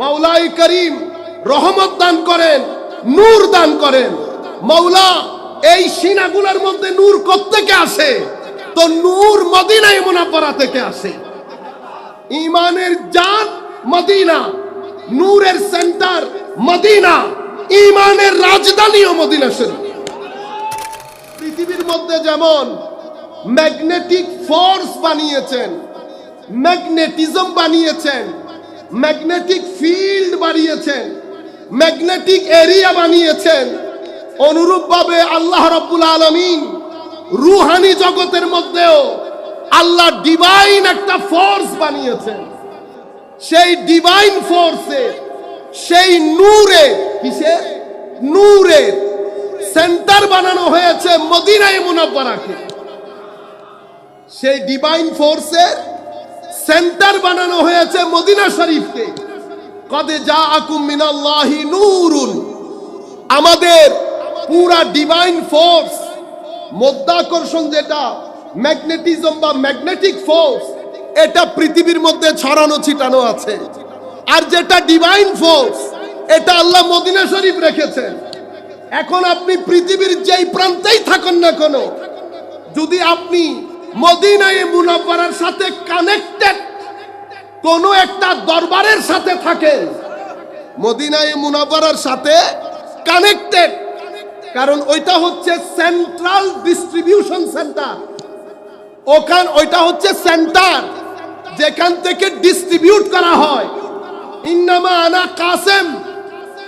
মাওলাই করিম রহমত দান করেন, নূর দান করেন। মাওলা, এই সিনাগুলোর মধ্যে নূর কোত্থেকে আসে? তো নূর মদিনায় মুনাফারা থেকে আসে। ইমানের জাত মদিনা, নূরের সেন্টার মদিনা ইমানের রাজধানীও মদিনা শরীফ। পৃথিবীর মধ্যে যেমন ম্যাগনেটিক ফোর্স বানিয়েছেন, ম্যাগনেটিজম বানিয়েছেন ম্যাগনেটিক ফিল্ড বানিয়েছেন, ম্যাগনেটিক এরিয়া বানিয়েছেন। অনুরূপভাবে আল্লাহ রাব্বুল আলামিন রুহানি জগতের মধ্যেও আল্লাহ ডিভাইন একটা ফোর্স বানিয়েছেন। সেই ডিভাইন ফোর্সে সেই নূরে, কিসে? নূরে সেন্টার বানানো হয়েছে মদিনায় মুনাব্বারাকে। সেই ডিভাইন ফোর্সের সেন্টার বানানো হয়েছে মদিনা শরীফকে। কদে যা আকুম মিনাল্লাহি নূরুন। আমাদের পুরা ডিভাইন ফোর্স মধ্যাকর্ষণ যেটা ম্যাগনেটিজম বা ম্যাগনেটিক ফোর্স এটা পৃথিবীর মধ্যে ছড়ানো, ছিটানো আছে। আর যেটা ডিভাইন ফোর্স এটা আল্লাহ মদিনা শরীফ রেখেছেন। এখন আপনি পৃথিবীর যেই প্রান্তেই থাকুন না কেন, যদি আপনি মদিনায় মুনাফারার সাথে কানেক্টেড কোন একটা দরবারের সাথে থাকেন মদিনায় মুনাফারার সাথে কানেক্টেড কারণ ওইটা হচ্ছে সেন্ট্রাল ডিস্ট্রিবিউশন সেন্টার ওখান ওইটা হচ্ছে সেন্টার যেখান থেকে ডিস্ট্রিবিউট করা হয়। ইন্নামা আনা কাসেম,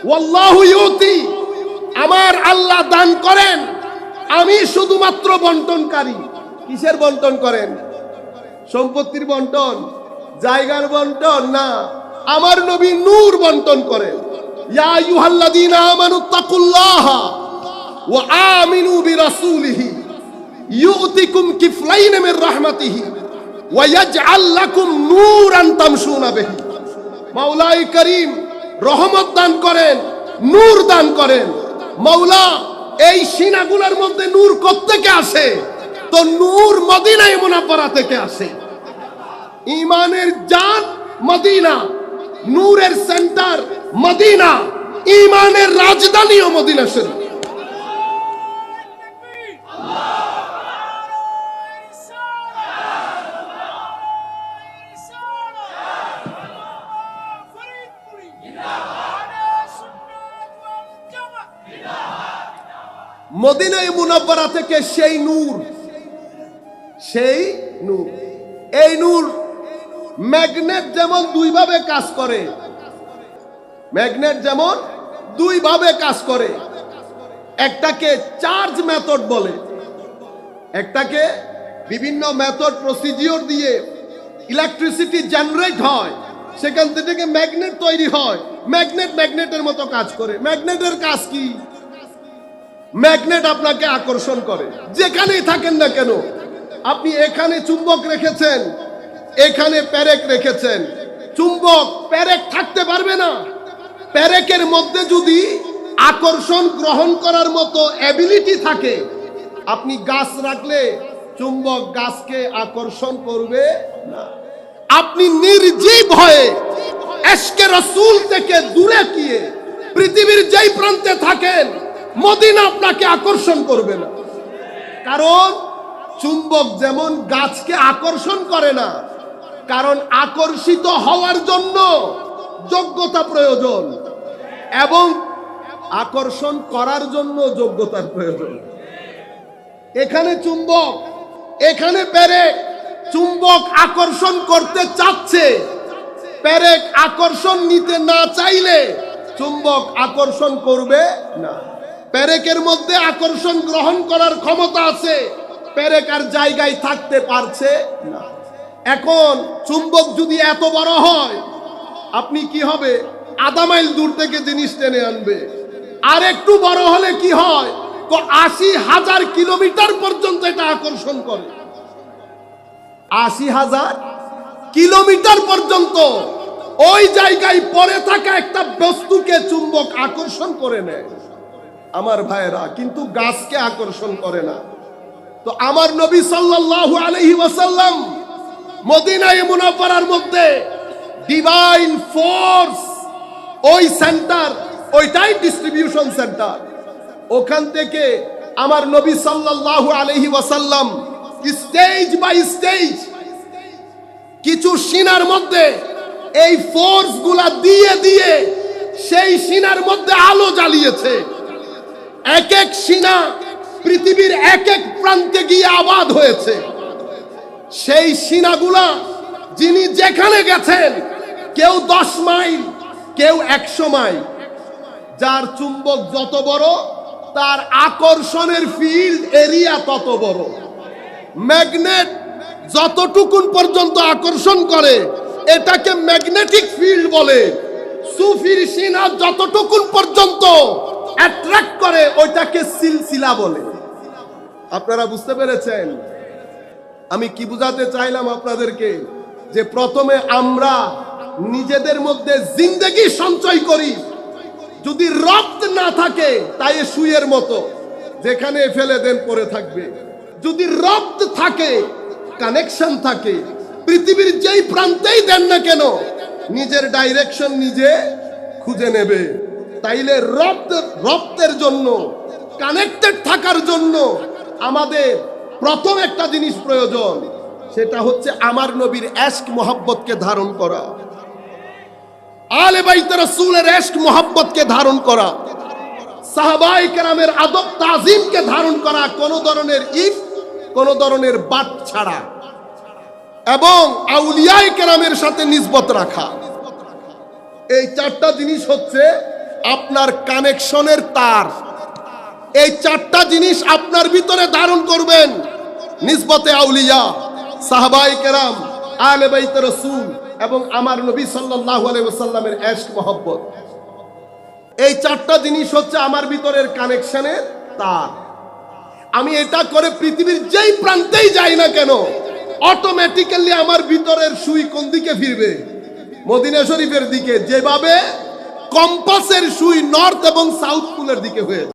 ওয়াল্লাহু আমার আল্লাহ দান করেন, আমি শুধুমাত্র বন্টনকারী। কিসের বন্টন করেন? সম্পত্তির বন্টন? জায়গার বন্টন? না। আমার নবী নূর বন্টন করেন। ইয়া ওয়া আমিনু ইউতিকুম রহমত দান করেন, নূর দান করেন। মাওলা, এই সিনাগুলোর মধ্যে নূর কোত্থেকে আসে? তো নূর মদিনায় মুনাফারা থেকে আসে। ইমানের জান মদিনা, নূরের সেন্টার মদিনা ইমানের রাজধানীও মদিনা শরীফ। মদিনায় মুনাব্বারা থেকে সেই নূর সেই নূর। এই নূর ম্যাগনেট যেমন দুইভাবে কাজ করে, ম্যাগনেট যেমন দুইভাবে কাজ করে। একটাকে চার্জ মেথড বলে, একটাকে বিভিন্ন মেথড, প্রসিডিওর দিয়ে ইলেকট্রিসিটি জেনারেট হয়। সেখান থেকে ম্যাগনেট তৈরি হয়। ম্যাগনেট ম্যাগনেটের মতো কাজ করে। ম্যাগনেটের কাজ কি? ম্যাগনেট আপনাকে আকর্ষণ করে। যেখানেই থাকেন না কেন আপনি এখানে চুম্বক রেখেছেন, এখানে প্যারেক রেখেছেন। চুম্বক, প্যারেক থাকতে পারবে না। প্যারেকের মধ্যে যদি আকর্ষণ গ্রহণ করার মতো অ্যাবিলিটি থাকে, আপনি গাছ রাখলে চুম্বক গাছকে আকর্ষণ করবে না। আপনি নির্জীব হয়ে এসকে রসুল থেকে দূরে গিয়ে পৃথিবীর যেই প্রান্তে থাকেন, মদিনা আপনাকে আকর্ষণ করবে না। কারণ চুম্বক যেমন গাছকে আকর্ষণ করে না, কারণ আকর্ষিত হওয়ার জন্য যোগ্যতা প্রয়োজন এবং আকর্ষণ করার জন্য যোগ্যতার প্রয়োজন। এখানে চুম্বক, এখানে পেরেক। চুম্বক আকর্ষণ করতে চাচ্ছে। পেরেক আকর্ষণ নিতে না চাইলে চুম্বক আকর্ষণ করবে না। পেরেকের মধ্যে আকর্ষণ গ্রহণ করার ক্ষমতা আছে। পেরেক আর জায়গায় থাকতে পারছে না। এখন চুম্বক যদি এত বড় হয়, আপনি কি হবে? আধা মাইল দূর থেকে জিনিস টেনে আনবে। আর একটু বড় হলে কি হয়? তো আশি হাজার কিলোমিটার পর্যন্ত এটা আকর্ষণ করে। আশি হাজার কিলোমিটার পর্যন্ত ওই জায়গায় পড়ে থাকা একটা বস্তুকে চুম্বক আকর্ষণ করে নেয়। আমার ভাইয়েরা, কিন্তু গাছকে আকর্ষণ করে না। তো আমার নবী সাল্লাল্লাহু আলাইহি ওয়াসাল্লাম মদিনায় মুনাফারার মধ্যে ডিভাইন ফোর্স, ওই সেন্টার, ওইটাই ডিস্ট্রিবিউশন সেন্টার। ওখান থেকে আমার নবী সাল্লাল্লাহু আলাইহি ওয়াসাল্লাম স্টেজ বাই স্টেজ কিছু সিনার মধ্যে এই ফোর্সগুলা দিয়ে দিয়ে সেই সিনার মধ্যে আলো জ্বালিয়েছে। এক এক সিনা পৃথিবীর এক এক প্রান্তে গিয়ে আবাদ হয়েছে। সেই সিনাগুলা যিনি যেখানে গেছেন, কেউ দশ মাইল, কেউ একশো মাইল। যার চুম্বক যত বড়, তার আকর্ষণের ফিল্ড এরিয়া তত বড়। ম্যাগনেট যতটুকুন পর্যন্ত আকর্ষণ করে, এটাকে ম্যাগনেটিক ফিল্ড বলে। সুফির সিনা যতটুকুন পর্যন্ত অ্যাট্রাক্ট করে, ওইটাকে সিলসিলা বলে। আপনারা বুঝতে পেরেছেন? আমি কি বুঝাতে চাইলাম আপনাদেরকে? যে প্রথমে আমরা নিজেদের মধ্যে জিন্দেগি সঞ্চয় করি। যদি রক্ত না থাকে, তাই এ সুইয়ের মতো। যেখানে ফেলে দেন পরে থাকবে। যদি রক্ত থাকে কানেকশন থাকে, পৃথিবীর যেই প্রান্তেই দেন না কেন, নিজের ডাইরেকশন নিজে খুঁজে নেবে। তাইলে রক্ত, রক্তের জন্য কানেক্টেড থাকার জন্য আমাদের প্রথম একটা জিনিস প্রয়োজন, সেটা হচ্ছে আমার নবীর অ্যাস্ক মোহাব্বতকে ধারণ করা। আলে বাইতে রসুলের এশক মোহাব্বতকে ধারণ করা। সাহাবাই কেরামের আদব তাজিমকে ধারণ করা কোন ধরনের ইফ কোন ধরনের বাট ছাড়া। এবং আউলিয়াই কেরামের সাথে নিসবত রাখা। এই চারটা জিনিস হচ্ছে আপনার কানেকশনের তার। এই চারটা জিনিস আপনার ভিতরে ধারণ করবেন। নিসবতে আউলিয়া, সাহাবাই কেরাম আলে বাইতে রসুল এবং আমার নবী সাল্লাল্লাহু আলাইহি ওয়াসাল্লামের এশক মহব্বত। এই চারটা জিনিস হচ্ছে আমার ভিতরের কানেকশনের তার। আমি এটা করে পৃথিবীর যেই প্রান্তেই যাই না কেন অটোমেটিক্যালি আমার ভিতরের সুই কোন দিকে ফিরবে? মদিনা শরীফের দিকে, যেভাবে কম্পাসের সুই নর্থ এবং সাউথ পুলের দিকে হয়ে